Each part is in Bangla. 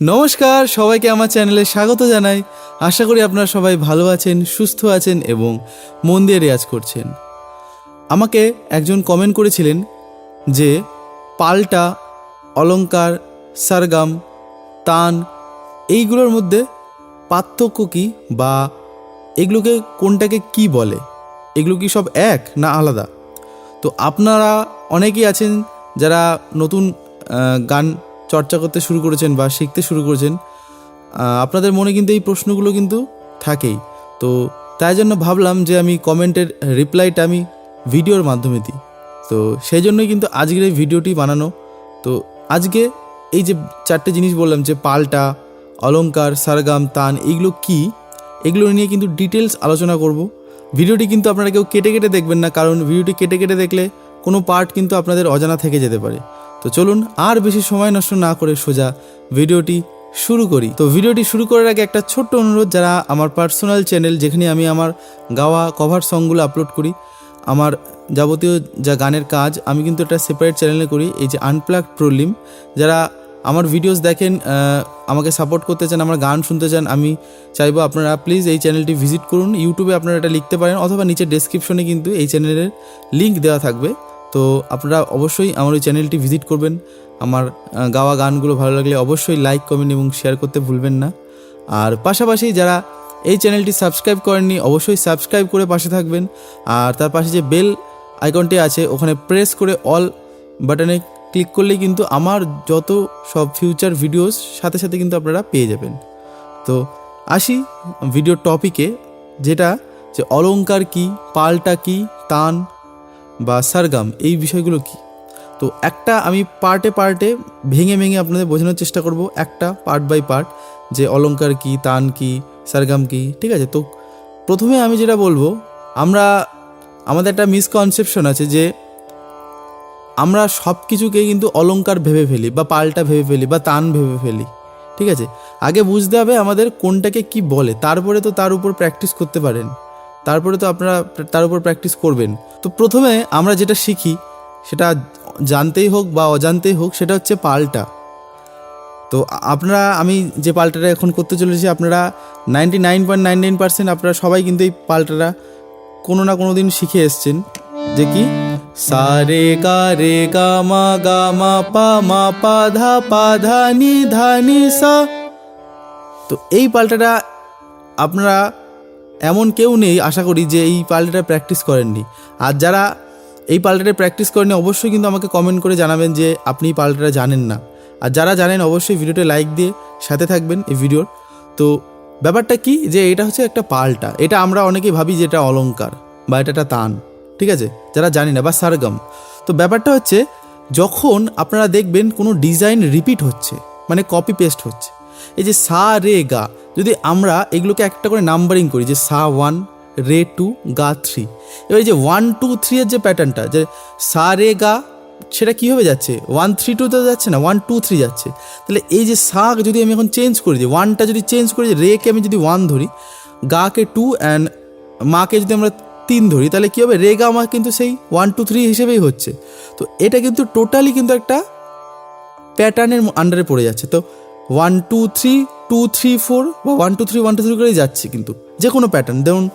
নমস্কার, সবাইকে আমার চ্যানেলে স্বাগত জানাই। আশা করি আপনারা সবাই ভালো আছেন, সুস্থ আছেন এবং মন দিয়ে রেয়াজ করছেন। আমাকে একজন কমেন্ট করেছিলেন যে, পাল্টা, অলংকার, সারগাম, তান, এইগুলোর মধ্যে পার্থক্য কী বা এগুলোকে কোনটাকে কি বলে? এগুলো কি সব এক না আলাদা? তো আপনারা অনেকেই আছেন যারা নতুন গান চর্চা করতে শুরু করেছেন বা শিখতে শুরু করেছেন আপনাদের মনে কিন্তু এই প্রশ্নগুলো কিন্তু থাকেই। তো তাই জন্য ভাবলাম যে আমি কমেন্টের রিপ্লাইটা আমি ভিডিওর মাধ্যমে দিই। তো সেই জন্যই কিন্তু আজকের এই ভিডিওটি বানানো। তো আজকে এই যে চারটে জিনিস বললাম যে পাল্টা অলঙ্কার সারগাম, তান, এইগুলো কি? এগুলো নিয়ে কিন্তু ডিটেলস আলোচনা করব। ভিডিওটি কিন্তু আপনারা কেউ কেটে কেটে দেখবেন না, কারণ ভিডিওটি কেটে কেটে দেখলে কোনো পার্ট কিন্তু আপনাদের অজানা থেকে যেতে পারে। তো চলুন আর বেশি সময় নষ্ট না করে সোজা ভিডিওটি শুরু করি। তো ভিডিওটি শুরু করার আগে একটা ছোট্ট অনুরোধ, যারা আমার পার্সোনাল চ্যানেল যেখানে আমি আমার গাওয়া কভার সংগুলো আপলোড করি, আমার যাবতীয় যা গানের কাজ, আমি কিন্তু একটা সেপারেট চ্যানেলে করি, এই যে আনপ্লাগ প্রলিম যারা আমার ভিডিওস দেখেন আমাকে সাপোর্ট করতে চান, আমার গান শুনতে চান, আমি চাইব আপনারা প্লিজ এই চ্যানেলটি ভিজিট করুন। ইউটিউবে আপনারা এটা লিখতে পারেন, অথবা নিচে ডেসক্রিপশনে কিন্তু এই চ্যানেলের লিঙ্ক দেওয়া থাকবে। তো আপনারা অবশ্যই আমার ওই চ্যানেলটি ভিজিট করবেন। আমার গাওয়া গানগুলো ভালো লাগলে অবশ্যই লাইক, কমেন্ট এবং শেয়ার করতে ভুলবেন না। আর পাশাপাশি যারা এই চ্যানেলটি সাবস্ক্রাইব করেননি, অবশ্যই সাবস্ক্রাইব করে পাশে থাকবেন। আর তার পাশে যে বেল আইকনটি আছে, ওখানে প্রেস করে অল বাটনে ক্লিক করলেই কিন্তু আমার যত সব ফিউচার ভিডিওস সাথে সাথে কিন্তু আপনারা পেয়ে যাবেন। তো আসি ভিডিও টপিকে যেটা যে অলংকার কি, পাল্টা কি, তান বা সারগাম, এই বিষয়গুলো কি? তো একটা আমি পার্টে পার্টে ভেঙে ভেঙে আপনাদের বোঝানোর চেষ্টা করব, একটা পার্ট বাই পার্ট, যে অলঙ্কার কি, তান কি, সারগাম কি, ঠিক আছে? তো প্রথমে আমি যেটা বলব, আমরা, আমাদের একটা মিসকনসেপশন আছে যে আমরা সব কিছুকে কিন্তু অলঙ্কার ভেবে ফেলি, বা পাল্টা ভেবে ফেলি, বা তান ভেবে ফেলি, ঠিক আছে? আগে বুঝতে হবে আমাদের কোনটাকে কি বলে, তারপরে তো তার উপর প্র্যাকটিস করতে পারেন। তারপরে তো আপনারা তার উপর প্র্যাকটিস করবেন। তো প্রথমে আমরা যেটা শিখি, সেটা জানতেই হোক বা অজান্তেই হোক, সেটা হচ্ছে পাল্টা। তো আপনারা, আমি যে পাল্টাটা এখন করতে চলেছি, আপনারা ninety nine point nine nine percent আপনারা সবাই কিন্তু এই পাল্টাটা কোনো না কোনো দিন শিখে এসছেন। যে কি? সা, রে গা রে, গা, মা গা, মা, পা মা, পা, ধা পা, ধা, নি ধা, নি, সা। তো এই পাল্টাটা আপনারা এমন কেউ নেই, আশা করি, যে এই পাল্টাটা প্র্যাকটিস করেননি। আর যারা এই পাল্টাটা প্র্যাকটিস করেনি অবশ্যই কিন্তু আমাকে কমেন্ট করে জানাবেন যে আপনি পাল্টাটা জানেন না। আর যারা জানেন, অবশ্যই ভিডিওতে লাইক দিয়ে সাথে থাকবেন এই ভিডিওর। তো ব্যাপারটা কি? যে এটা হচ্ছে একটা পাল্টা। এটা আমরা অনেকেই ভাবি যে এটা অলঙ্কার বা এটা একটা তান। ঠিক আছে? যারা জানি না, বা সারগম। তো ব্যাপারটা হচ্ছে, যখন আপনারা দেখবেন কোনো ডিজাইন রিপিট হচ্ছে মানে কপি পেস্ট হচ্ছে, এই যে সা রে গা যদি আমরা এগুলোকে একটা করে নাম্বারিং করি, যে সা ওয়ান রে টু গা থ্রি এবার এই যে ওয়ান টু থ্রি এর যে প্যাটার্নটা যে সা, রে, গা, সেটা কীভাবে যাচ্ছে? ওয়ান থ্রি টু তো যাচ্ছে না? ওয়ান টু থ্রি যাচ্ছে। তাহলে এই যে সা যদি আমি এখন চেঞ্জ করে দিই ওয়ানটা যদি চেঞ্জ করে রেকে আমি যদি ওয়ান ধরি গাকে টু অ্যান্ড মাকে যদি আমরা তিন ধরি, তাহলে কী হবে? রে, গা, মা কিন্তু সেই ওয়ান টু থ্রি হিসেবেই হচ্ছে। তো এটা কিন্তু টোটালি কিন্তু একটা প্যাটার্নের আন্ডারে পড়ে যাচ্ছে। তো one two three two three four বা one two three one two three করেই যাচ্ছে কিন্তু যে কোনো প্যাটার্ন ধরুন,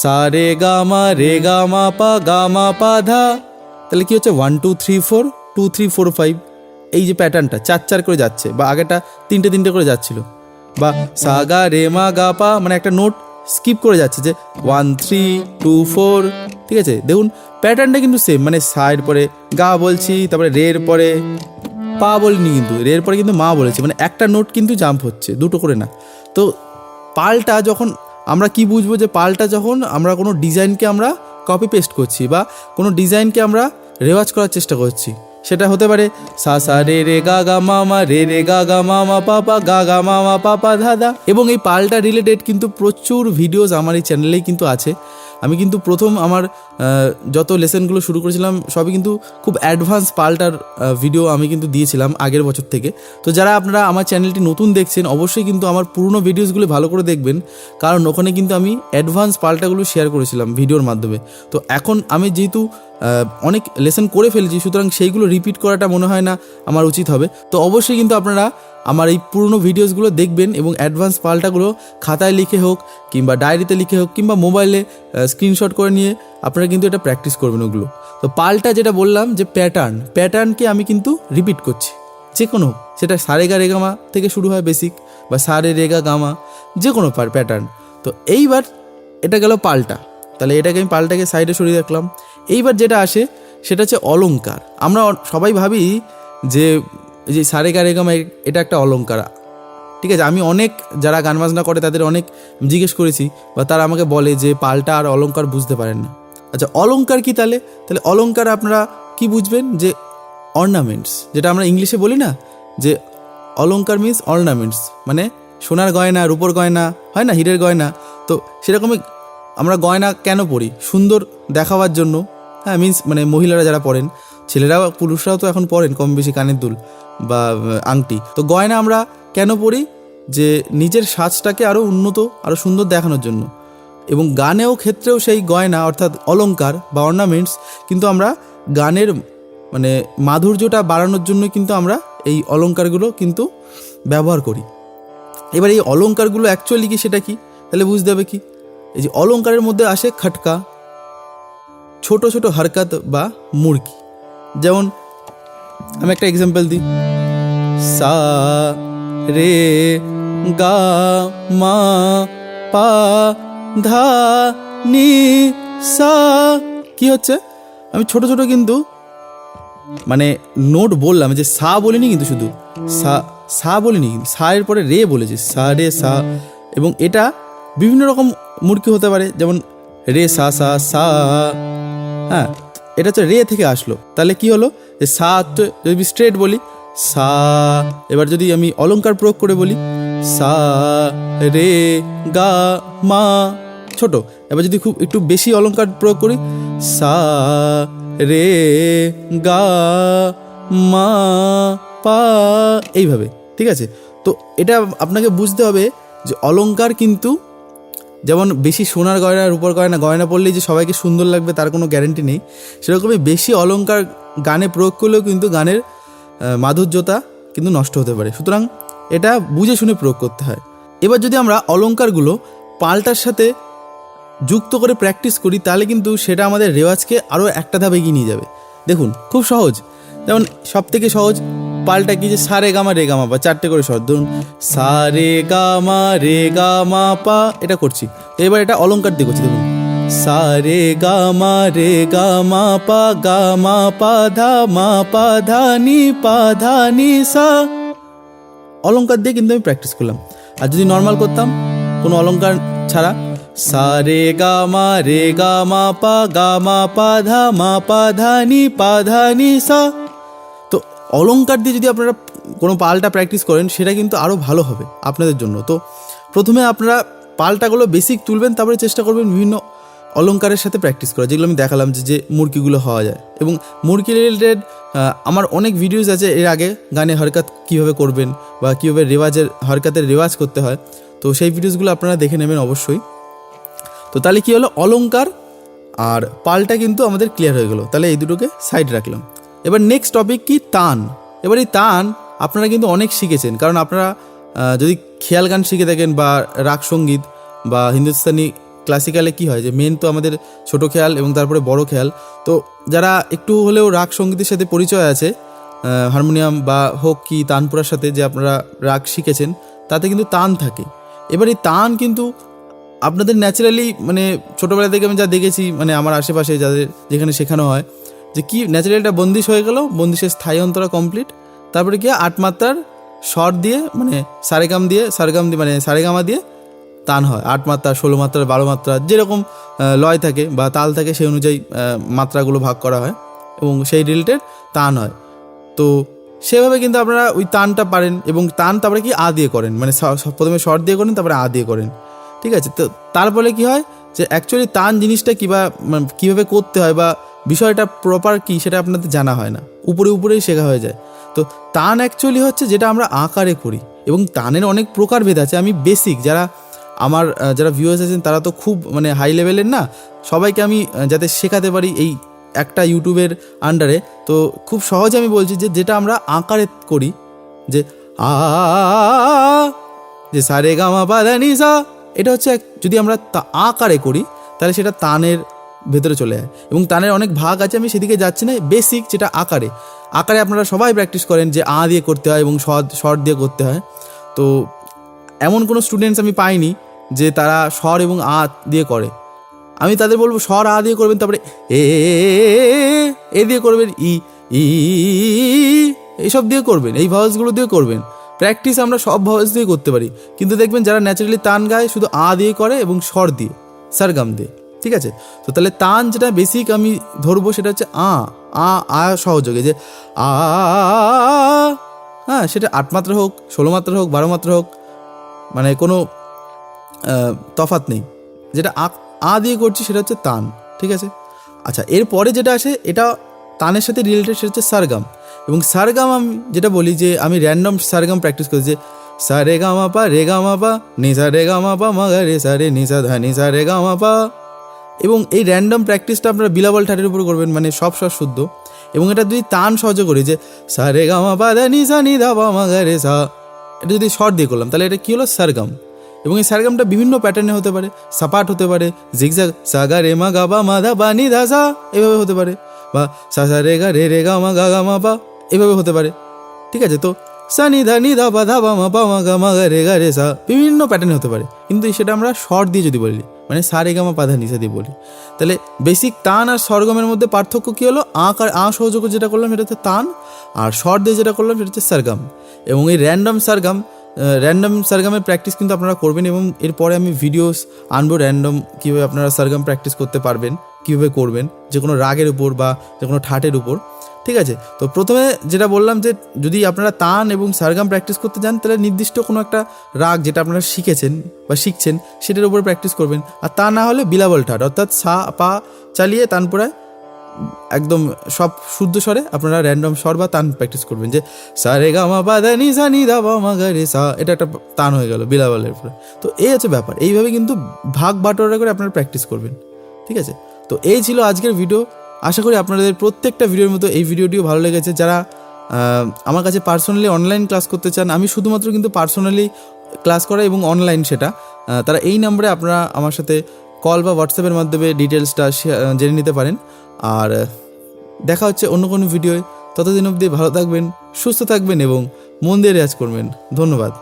সা, রে, গা, মা, রে, গা, মা, পা, গা, মা, পা, ধা। তাহলে কী হচ্ছে? One two three four two three four five এই যে প্যাটার্নটা চার চার করে যাচ্ছে, বা আগেটা তিনটে তিনটে করে যাচ্ছিল। বা সা, গা, রে, মা, গা, পা মানে একটা নোট স্কিপ করে যাচ্ছে যে ওয়ান থ্রি টু ফোর ঠিক আছে? দেখুন প্যাটার্নটা কিন্তু সেম মানে সায়ের পরে গা বলছি, তারপরে রের পরে পা বলিনি কিন্তু রের পরে কিন্তু মা বলেছে মানে একটা নোট কিন্তু জাম্প হচ্ছে, দুটো করে না। তো পালটা যখন, আমরা কি বুঝব যে পালটা যখন আমরা কোনো ডিজাইনকে আমরা কপি পেস্ট করছি বা কোনো ডিজাইনকে আমরা রেওয়াজ করার চেষ্টা করছি, সেটা হতে পারে সা সা, রে রে, গা গা, মা মা, রে রে, গা গা, মা মা পাপা গা গা, মা মা পাপা ধাদা এবং এই পালটা রিলেটেড কিন্তু প্রচুর ভিডিওস আমার এই চ্যানেলেই কিন্তু আছে। আমি কিন্তু প্রথম আমার যত লেসেনগুলো শুরু করেছিলাম, সবই কিন্তু খুব অ্যাডভান্স পাল্টার ভিডিও আমি কিন্তু দিয়েছিলাম আগের বছর থেকে। তো যারা আপনারা আমার চ্যানেলটি নতুন দেখছেন, অবশ্যই কিন্তু আমার পুরনো ভিডিওসগুলো ভালো করে দেখবেন। কারণ ওখানে কিন্তু আমি অ্যাডভান্স পাল্টাগুলো শেয়ার করেছিলাম ভিডিওর মাধ্যমে। তো এখন আমি যেহেতু অনেক লেসন করে ফেলেছি, সুতরাং সেইগুলো রিপিট করাটা মনে হয় না আমার উচিত হবে। তো অবশ্যই কিন্তু আপনারা আমার এই পুরনো ভিডিওসগুলো দেখবেন এবং অ্যাডভান্স পাল্টাগুলো খাতায় লিখে হোক কিংবা ডায়েরিতে লিখে হোক কিংবা মোবাইলে স্ক্রিনশট করে নিয়ে আপনারা কিন্তু এটা প্র্যাকটিস করবেন ওগুলো। তো পাল্টা যেটা বললাম যে প্যাটার্ন প্যাটার্নকে আমি কিন্তু রিপিট করছি। যে কোনো সেটা সারেগা রেগামা থেকে শুরু হয় বেসিক বা সারে রেগা গামা যে কোনো প্যাটার্ন তো এইবার এটা গেল পাল্টা। তাহলে এটাকে আমি পাল্টাকে সাইডে সরিয়ে রাখলাম। এইবার যেটা আসে, সেটা হচ্ছে অলঙ্কার আমরা সবাই ভাবি যে যে সারে গা রেগামা এটা একটা অলঙ্কার ঠিক আছে, আমি অনেক যারা গান বাজনা করে, তাদের অনেক জিজ্ঞেস করেছি, বা তারা আমাকে বলে যে, পাল্টা আর অলঙ্কার বুঝতে পারেন না। আচ্ছা অলঙ্কার কি তাহলে? তাহলে অলংকার আপনারা কি বুঝবেন? যে অর্নামেন্টস যেটা আমরা ইংলিশে বলি না, যে অলঙ্কার মিন্স অর্নামেন্টস মানে সোনার গয়না, রূপোর গয়না, হয় না, হীরের গয়না। তো সেরকমই আমরা গয়না কেন পরি? সুন্দর দেখাবার জন্য। হ্যাঁ মিন্স মানে মহিলারা যারা পরেন ছেলেরাও, পুরুষরাও তো এখন পরেন কম বেশি কানের দুল বা আংটি। তো গয়না আমরা কেন পরি? যে নিজের সাজটাকে আরও উন্নত আরও সুন্দর দেখানোর জন্য। এবং গানেও ক্ষেত্রেও সেই গয়না, অর্থাৎ অলঙ্কার বা অর্নামেন্টস কিন্তু আমরা গানের মানে মাধুর্যটা বাড়ানোর জন্য কিন্তু আমরা এই অলংকারগুলো কিন্তু ব্যবহার করি। এবার এই অলংকারগুলো অ্যাকচুয়ালি কি, সেটা কি? তাহলে বুঝতে হবে কি? এই যে অলঙ্কারের মধ্যে আসে খটকা ছোট ছোট হরকত বা মুরগি। যেমন, আমি একটা এক্সাম্পল দিই। সা, রে, গা, মা, পা, ধা, নি, সা, কি হচ্ছে? আমি ছোট ছোট কিন্তু মানে নোট বললাম যে সা বলিনি কিন্তু শুধু, সা সা বলিনি কিন্তু, সা এর পরে রে বলেছি, সা, রে, সা। এবং এটা বিভিন্ন রকম মূর্তি হতে পারে, যেমন রে, সা সা সা। হ্যাঁ এটা হচ্ছে রে থেকে আসলো। তাহলে কি হলো? যে সা তো যদি স্ট্রেট বলি, সা, এবার যদি আমি অলঙ্কার প্রয়োগ করে বলি, সা, রে, গা, মা, ছোট। এবার যদি খুব একটু বেশি অলঙ্কার প্রয়োগ করি, সা, রে, গা, মা, পা, এইভাবে, ঠিক আছে? তো এটা আপনাকে বুঝতে হবে যে অলঙ্কার কিন্তু যেমন বেশি সোনার গয়না রূপর গয়না গয়না পরলেই যে সবাইকে সুন্দর লাগবে তার কোনো গ্যারেন্টি নেই। সেরকমই বেশি অলংকার গানে প্রয়োগ করলেও কিন্তু গানের মাধুর্যতা কিন্তু নষ্ট হতে পারে। সুতরাং এটা বুঝে শুনে প্রয়োগ করতে হয়। এবার যদি আমরা অলংকারগুলো পাল্টার সাথে যুক্ত করে প্র্যাকটিস করি, তাহলে কিন্তু সেটা আমাদের রেওয়াজকে আরও একটা ধাপ এগিয়ে নিয়ে যাবে। দেখুন, খুব সহজ। যেমন সব থেকে সহজ পাল্টা কি যে সা রে গামা রে গামা পা চারটে করে স্বর ধরুন সা রে গামা রে গামা পা, এটা করছি। এবার এটা অলঙ্কার দিয়ে করছি, দেখুন। সা রে গামা রে গামা পা গামা পা ধা, মা পা ধা নি, পা ধা নি সা। অলঙ্কার দিয়ে কিন্তু আমি প্র্যাকটিস করলাম। আর যদি নর্মাল করতাম, কোনো অলঙ্কার ছাড়া সা রে গা মা রে গা মা পা গা মা পা ধা, মা পা ধা নি, পা ধা নি সা। তো অলংকার দিয়ে যদি আপনারা কোনো পালটা প্র্যাকটিস করেন, সেটা কিন্তু আরও ভালো হবে আপনাদের জন্য। তো প্রথমে আপনারা পালটাগুলো বেসিক তুলবেন, তারপরে চেষ্টা করবেন বিভিন্ন অলঙ্কারের সাথে প্র্যাকটিস করা, যেগুলো আমি দেখালাম যে যে মুরগিগুলো হওয়া যায়। এবং মুরগি রিলেটেড আমার অনেক ভিডিওস আছে এর আগে, গানে হরকাত কীভাবে করবেন বা কীভাবে রেওয়াজের, হরকাতের রেওয়াজ করতে হয়। তো সেই ভিডিওসগুলো আপনারা দেখে নেবেন অবশ্যই। তো তাহলে কি হলো? অলঙ্কার আর পালটা কিন্তু আমাদের ক্লিয়ার হয়ে গেলো। তাহলে এই দুটোকে সাইড রাখলাম। এবার নেক্সট টপিক কি? তান। এবার এই তান আপনারা কিন্তু অনেক শিখেছেন। কারণ আপনারা যদি খেয়াল গান শিখে থাকেন বা রাগ সংগীত বা হিন্দুস্তানি ক্লাসিক্যালে কি হয়? যে মেন তো আমাদের ছোট খেয়াল এবং তারপরে বড় খেয়াল। তো যারা একটু হলেও রাগ সঙ্গীতের সাথে পরিচয় আছে হারমোনিয়াম বা হোক কি তানপুরার সাথে যে আপনারা রাগ শিখেছেন, তাতে কিন্তু তান থাকে। এবার এই তান কিন্তু আপনাদের ন্যাচারালি মানে ছোটোবেলা থেকে আমি যা দেখেছি মানে আমার আশেপাশে যাদের যেখানে শেখানো হয় যে কি ন্যাচারালিটা বন্দিশ হয়ে গেল, বন্দিশের স্থায়ী অন্তরা কমপ্লিট তারপরে কি আট মাত্রার শর দিয়ে মানে সারেগাম দিয়ে সারেগাম দিয়ে মানে সারেগামা দিয়ে তান হয়। আট মাত্রা, ষোলো মাত্রা, বারো মাত্রা, যেরকম লয় থাকে বা তাল থাকে, সেই অনুযায়ী মাত্রাগুলো ভাগ করা হয় এবং সেই রিলেটেড তান হয়। তো সেভাবে কিন্তু আপনারা ওই তানটা পারেন এবং তান তারপরে কি আ দিয়ে করেন মানে প্রথমে শর্ট দিয়ে করেন, তারপরে আ দিয়ে করেন। ঠিক আছে? তো তার ফলে কি হয় যে অ্যাকচুয়ালি তান জিনিসটা কিবা মানে কীভাবে করতে হয় বা বিষয়টা প্রপার কি সেটা আপনাদের জানা হয় না। উপরে উপরেই শেখা হয়ে যায়। তো তান অ্যাকচুয়ালি হচ্ছে যেটা আমরা আকারে করি এবং তানের অনেক প্রকারভেদ আছে। আমি বেসিক যারা আমার যারা ভিউয়ার্স আছেন তারা তো খুব মানে হাই লেভেলের না, সবাইকে আমি যাতে শেখাতে পারি এই একটা ইউটিউবের আন্ডারে তো খুব সহজে আমি বলছি যে যেটা আমরা আকারে করি, যে আ, যে সারে গামা পাদানি সা এটা হচ্ছে যদি আমরা আকারে করি, তাহলে সেটা তানের ভেতরে চলে যায় এবং তানের অনেক ভাগ আছে, আমি সেদিকে যাচ্ছি না বেসিক যেটা আকারে। আকারে আপনারা সবাই প্র্যাকটিস করেন যে আ দিয়ে করতে হয় এবং স্বর স্বর দিয়ে করতে হয়। তো এমন কোনো স্টুডেন্টস আমি পাইনি যে তারা স্বর এবং আ দিয়ে করে। আমি তাদের বলব স্বর আ দিয়ে করবেন, তারপরে এ এ দিয়ে করবেন, ই ই, এইসব দিয়ে করবেন, এই ভাওয়ালসগুলো দিয়ে করবেন। প্র্যাকটিস আমরা সব ভাওয়ালস দিয়ে করতে পারি। কিন্তু দেখবেন যারা ন্যাচারালি তান গায়, শুধু আ দিয়ে করে এবং স্বর দিয়ে সারগাম দিয়ে। ঠিক আছে? তো তাহলে তান যেটা বেসিক আমি ধরবো সেটা হচ্ছে আ আ আ সহযোগে যে আ হ্যাঁ সেটা আট মাত্রা হোক, ষোলো মাত্রা হোক, বারো মাত্রা হোক মানে কোনো তফাৎ নেই। যেটা আ আ দিয়ে করছি সেটা হচ্ছে তান, ঠিক আছে? আচ্ছা এরপরে যেটা আসে, এটা তানের সাথে রিলেটেড সেটা হচ্ছে সারগাম। এবং সারগাম আমি যেটা বলি যে, আমি র্যান্ডম সারগাম প্র্যাকটিস করি যে সা রে গা মা পা রে গা মা পা নি সা রে গা মা পা মা রে সা রে নি সা ধা নি সা রে গা মা পা এবং এই র্যান্ডম প্র্যাকটিসটা আপনারা বিলাবল ঠাটের উপর করবেন মানে সব স্বর শুদ্ধ। এবং এটা যদি তান সহজ করি যে সা রে গা মা পা দা নি সা নি ধা পা মা গা রে সা। এটা যদি শর্ট দিয়ে করলাম, তাহলে এটা কী হলো? সারগাম এবং এই সারগামটা বিভিন্ন প্যাটার্নে হতে পারে। সাপাট হতে পারে জিগজাগ সা গা রে মা গা বা মা ধা বা নি ধা সা। এভাবে হতে পারে। বা, সা সা রে গা রে রে গা মা গা গা মা পা। এভাবে হতে পারে। ঠিক আছে, তো সা নি ধা নি ধা বা ধা বা মা পা মা গা মা গা রে গা রে সা। বিভিন্ন প্যাটার্নে হতে পারে। কিন্তু সেটা আমরা শর্ট দিয়ে যদি বলি মানে সা রে গা মা পা ধা নি সা দিয়ে বলি। তাহলে বেসিক তান আর স্বরগমের মধ্যে পার্থক্য কী হলো? আঁক আর আ সহযোগ যেটা করলাম সেটা হচ্ছে তান, আর শর্ট দিয়ে যেটা করলাম সেটা হচ্ছে সারগাম। এবং এই র্যান্ডম সারগাম র্যান্ডম সারগামের প্র্যাকটিস কিন্তু আপনারা করবেন এবং এরপরে আমি ভিডিওস আনব র্যান্ডম কীভাবে আপনারা সারগাম প্র্যাকটিস করতে পারবেন, কীভাবে করবেন যে কোনো রাগের উপর বা যে কোনো ঠাটের উপর। ঠিক আছে? তো প্রথমে যেটা বললাম যে যদি আপনারা তান এবং সারগাম প্র্যাকটিস করতে যান, তাহলে নির্দিষ্ট কোনো একটা রাগ যেটা আপনারা শিখেছেন বা শিখছেন, সেটার উপর প্র্যাকটিস করবেন। আর তা না হলে বিলাবল ঠাট, অর্থাৎ সা, পা চালিয়ে তানপুরায় একদম সব শুদ্ধ স্বরে আপনারা র্যান্ডম স্বর বা তান প্র্যাকটিস করবেন যে সা রে গা মা পা দা নি সা নি দা বা মা গা রে সা। এটা একটা তান হয়ে গেল বিলাবলের উপরে তো এই হচ্ছে ব্যাপার। এইভাবে কিন্তু ভাগ বাটোয়ারা করে আপনারা প্র্যাকটিস করবেন। ঠিক আছে? তো এই ছিল আজকের ভিডিও আশা করি আপনাদের প্রত্যেকটা ভিডিওর মতো এই ভিডিওটিও ভালো লেগেছে। যারা আমার কাছে পার্সোনালি অনলাইন ক্লাস করতে চান, আমি শুধুমাত্র কিন্তু পার্সোনালি ক্লাস করা এবং অনলাইন সেটা তারা এই নাম্বারে আপনারা আমার সাথে কল বা হোয়াটসঅ্যাপের মাধ্যমে ডিটেলসটা জেনে নিতে পারেন। আর, দেখা হচ্ছে অন্য কোনো ভিডিওয় ততদিন অবধি ভালো থাকবেন, সুস্থ থাকবেন এবং মন দিয়ে রেয়াজ করবেন। ধন্যবাদ।